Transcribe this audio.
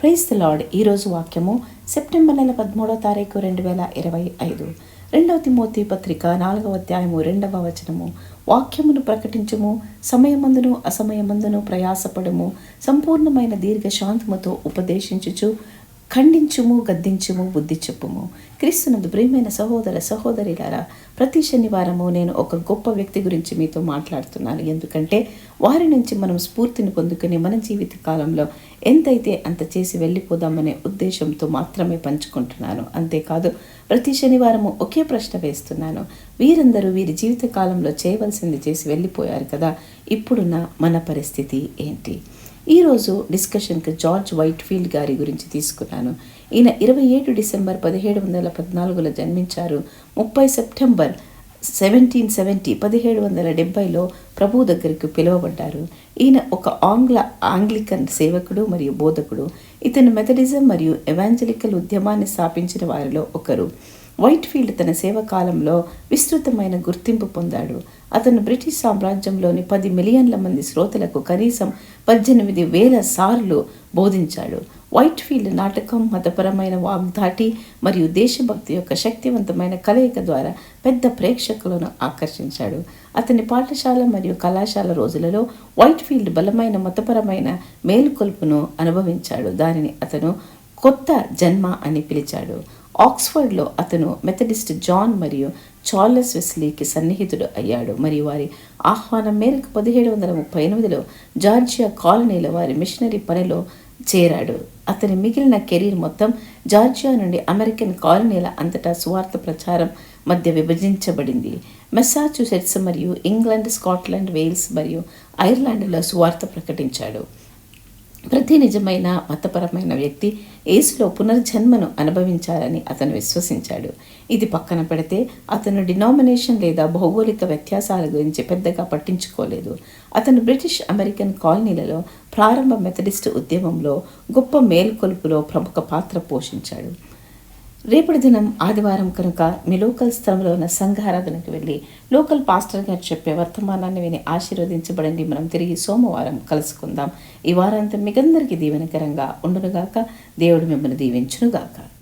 Praise the lord. ఈరోజు వాక్యము September నెల పదమూడవ తారీఖు రెండు వేల ఇరవై ఐదు. రెండవ తిమోతి పత్రిక నాలుగవ అధ్యాయము రెండవ వచనము. వాక్యమును ప్రకటించుము సమయమందును అసమయమందును ప్రయాసపడము సంపూర్ణమైన దీర్ఘశాంతముతో ఉపదేశించుచు ఖండించుము గద్దించుము బుద్ధి చెప్పుము. క్రీస్తునందు ప్రియమైన సహోదర సహోదరిలారా ప్రతి శనివారము నేను ఒక గొప్ప వ్యక్తి గురించి మీతో మాట్లాడుతున్నాను. ఎందుకంటే వారి నుంచి మనం స్ఫూర్తిని పొందుకుని మన జీవిత కాలంలో ఎంతైతే అంత చేసి వెళ్ళిపోదామనే ఉద్దేశంతో మాత్రమే పంచుకుంటున్నాను. అంతేకాదు ప్రతి శనివారము ఒకే ప్రశ్న వేస్తున్నాను. వీరందరూ వీరి జీవిత కాలంలో చేయవలసింది చేసి వెళ్ళిపోయారు కదా ఇప్పుడున్న మన పరిస్థితి ఏంటి? ఈరోజు డిస్కషన్కి జార్జ్ వైట్ఫీల్డ్ గారి గురించి తీసుకున్నాను. ఈయన ఇరవై ఏడు డిసెంబర్ పదిహేడు వందల పద్నాలుగులో జన్మించారు. ముప్పై సెప్టెంబర్ సెవెంటీన్ సెవెంటీ పదిహేడు వందల డెబ్బైలో ప్రభు దగ్గరికి పిలువబడ్డారు. ఈయన ఒక ఆంగ్ల ఆంగ్లికన్ సేవకుడు మరియు బోధకుడు. ఇతను మెథడిజం మరియు ఎవాంజలికల్ ఉద్యమాన్ని స్థాపించిన వారిలో ఒకరు. వైట్ఫీల్డ్ తన సేవ కాలంలో విస్తృతమైన గుర్తింపు పొందాడు. అతను బ్రిటిష్ సామ్రాజ్యంలోని పది మిలియన్ల మంది శ్రోతలకు కనీసం పద్దెనిమిది వేల సార్లు బోధించాడు. వైట్ఫీల్డ్ నాటకం మతపరమైన వాగ్దాటి మరియు దేశభక్తి యొక్క శక్తివంతమైన కలయిక ద్వారా పెద్ద ప్రేక్షకులను ఆకర్షించాడు. అతని పాఠశాల మరియు కళాశాల రోజులలో వైట్ఫీల్డ్ బలమైన మతపరమైన మేలుకొల్పును అనుభవించాడు. దానిని అతను కొత్త జన్మ అని పిలిచాడు. ఆక్స్ఫర్డ్లో అతను మెథడిస్ట్ జాన్ మరియు చార్లెస్ వెస్లీకి సన్నిహితుడు అయ్యాడు. మరియు వారి ఆహ్వానం మేరకు పదిహేడు వందల ముప్పై ఎనిమిదిలో జార్జియా కాలనీలో వారి మిషనరీ పనిలో చేరాడు. అతని మిగిలిన కెరీర్ మొత్తం జార్జియా నుండి అమెరికన్ కాలనీల అంతటా సువార్త ప్రచారం మధ్య విభజించబడింది. మెస్సాచ్యూసెట్స్ మరియు ఇంగ్లాండ్ స్కాట్లాండ్ వేల్స్ మరియు ఐర్లాండ్లో సువార్త ప్రకటించాడు. ప్రతి నిజమైన మతపరమైన వ్యక్తి యేసులో పునర్జన్మను అనుభవించాలని అతను విశ్వసించాడు. ఇది పక్కన పెడితే అతను డినామినేషన్ లేదా భౌగోళిక వ్యత్యాసాల గురించి పెద్దగా పట్టించుకోలేదు. అతను బ్రిటిష్ అమెరికన్ కాలనీలలో ప్రారంభ మెథడిస్ట్ ఉద్యమంలో గొప్ప మేల్కొలుపులో ప్రముఖ పాత్ర పోషించాడు. రేపటి దినం ఆదివారం కనుక మీ లోకల్ స్థలంలో ఉన్న సంఘారాధనకు వెళ్ళి లోకల్ పాస్టర్ గారు చెప్పే వర్తమానాన్ని విని ఆశీర్వదించబడండి. మనం తిరిగి సోమవారం కలుసుకుందాం. ఈ వారాంతం మీకందరికీ దీవెనకరంగా ఉండునుగాక. దేవుడు మిమ్మల్ని దీవించునుగాక.